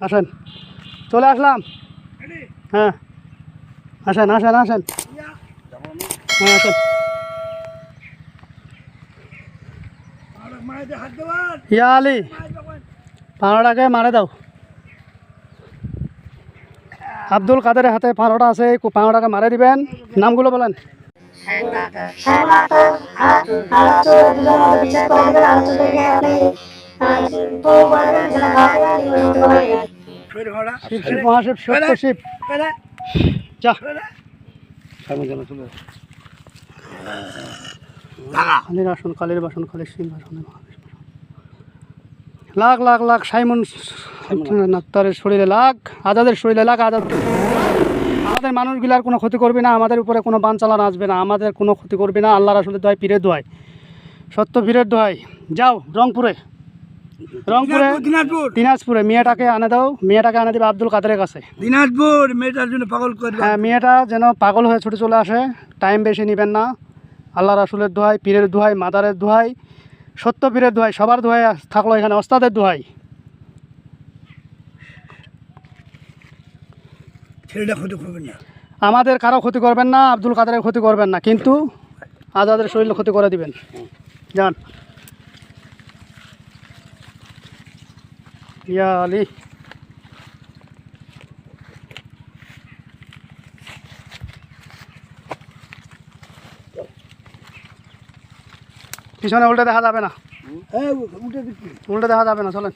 আসেন চলে আসলাম হ্যাঁ আসেন আসেন আসেন হ্যাঁ আসেন ইয়া আলি পাহাড়টাকে মারে দাও আব্দুল কাদের হাতে পাহাড়টা আছে এই পাহাড়টাকে মারে দিবেন নামগুলো বলেন শিব শিব মহাশিব কালীর আসন কালীর বাসন কালীর সিং বাসন লাখ লাখ লাখ, সাইমন নাক্তারের শরীরে লাখ, আজাদের শরীরে লাখ আজাদ। আমাদের মানুষগুলার কোনো ক্ষতি করবে না, আমাদের উপরে কোনো বান চালান আসবে না, আমাদের কোনো ক্ষতি করবে না, আল্লাহর আসলে দোয়াই পীরের দোয়াই সত্য পীরের দোয়াই যাও রংপুরে। রংপুরে দিনাজপুর দিনাজপুরে। মেয়েটাকে আনে দাও। মেয়েটাকে আনে দেবে আব্দুল কাদেরের কাছে। দিনাজপুর মেয়েটার জন্য পাগল করবে হ্যাঁ মেয়েটা যেন পাগল হয়ে ছুটে চলে আসে। টাইম বেশি নেবেন না। আল্লাহ রাসুলের দোহাই পীরের দোহাই মাদারের দোহাই সত্য পীরের দোহাই সবার দোহাই থাকল এখানে ওস্তাদের দোহাই। ছেলেটা ক্ষতি করবেন না। আমাদের কারও ক্ষতি করবেন না আব্দুল কাদেরের ক্ষতি করবেন না কিন্তু আজাদের শরীরে ক্ষতি করে দিবেন। যান। ইয়া আলী পিছনে উল্টে দেখা যাবে না। হ্যাঁ উল্টে দেখা যাবে না চলেন।